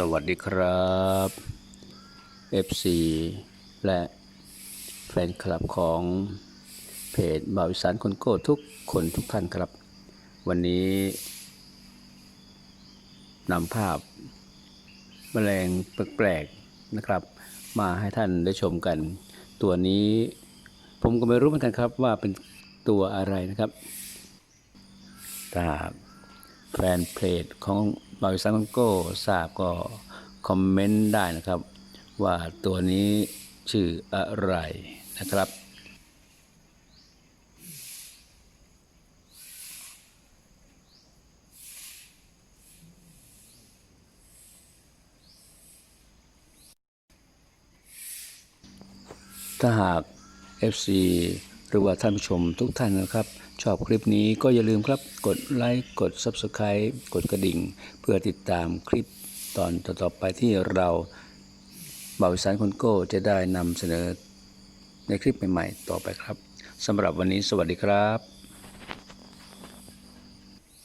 สวัสดีครับ FC และแฟนคลับของเพจบ่าวอีสานคนโก้ทุกคนทุกท่านครับ วันนี้นำภาพแมลงแปลกๆนะครับ มาให้ท่านได้ชมกัน ตัวนี้ผมก็ไม่รู้เหมือนกันครับว่าเป็นตัวอะไรนะครับถ้า แฟนเพจของบาริษัทโก้ทราบก็คอมเมนต์ได้นะครับ ว่าตัวนี้ชื่ออะไรนะครับถ้าหาก FC หรือว่าท่านผู้ชมทุกท่านนะครับ ชอบคลิปนี้ก็อย่าลืมครับกดไลค์กด Subscribe กดกระดิ่ง เพื่อติดตามคลิปตอนต่อๆไปที่เราบ่าวิสานคนโก้จะได้นำเสนอในคลิปใหม่ๆต่อไปครับสำหรับวันนี้สวัสดีครับ